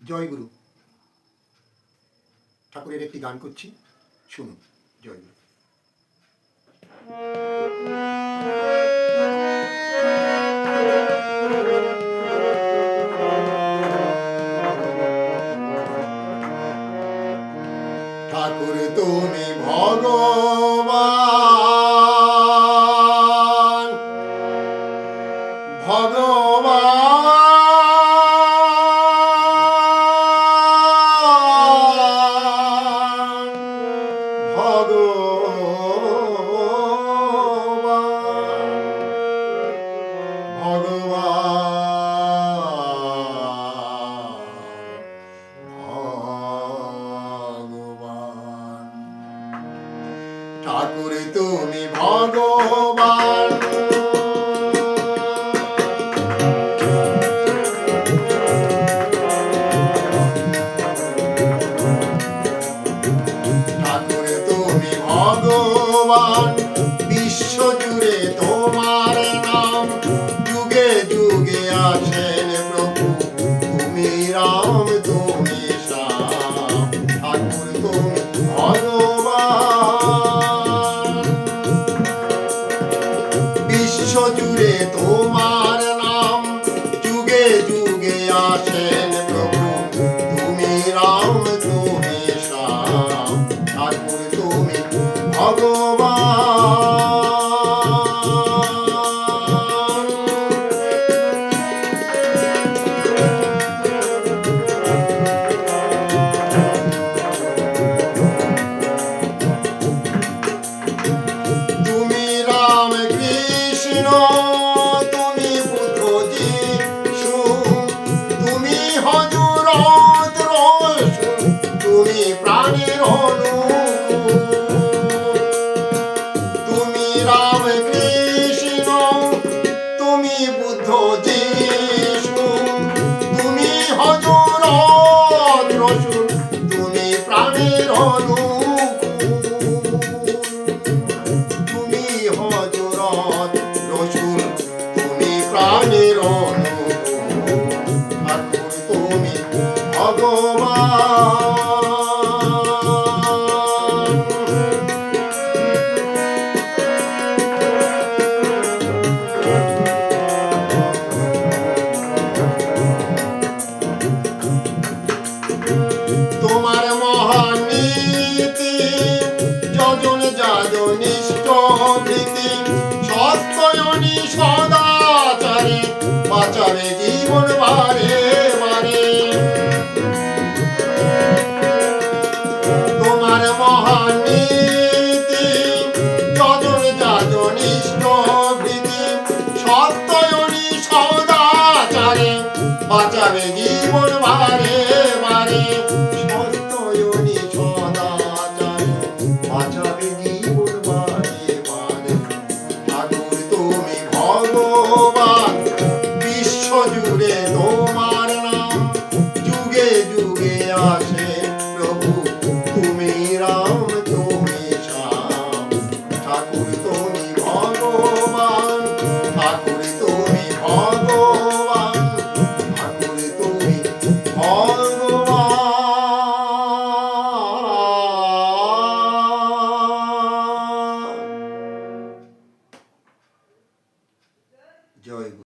জয় গুরু ঠাকুরের একটি গান করছি শুনুন জয় গুরু ঠাকুর তুমি ভগবান। ভগবান। ঠাকুর তুমি ভগবান বিশ্ব জুড়ে তোমার নাম। যুগে যুগে আছেন প্রভু, তুমি রাম তুমি বিশ্ব জুড়ে তোমার নাম যুগে যুগে আসেন সত্যয়নী সদাচারে বাঁচাবে গিয়ে я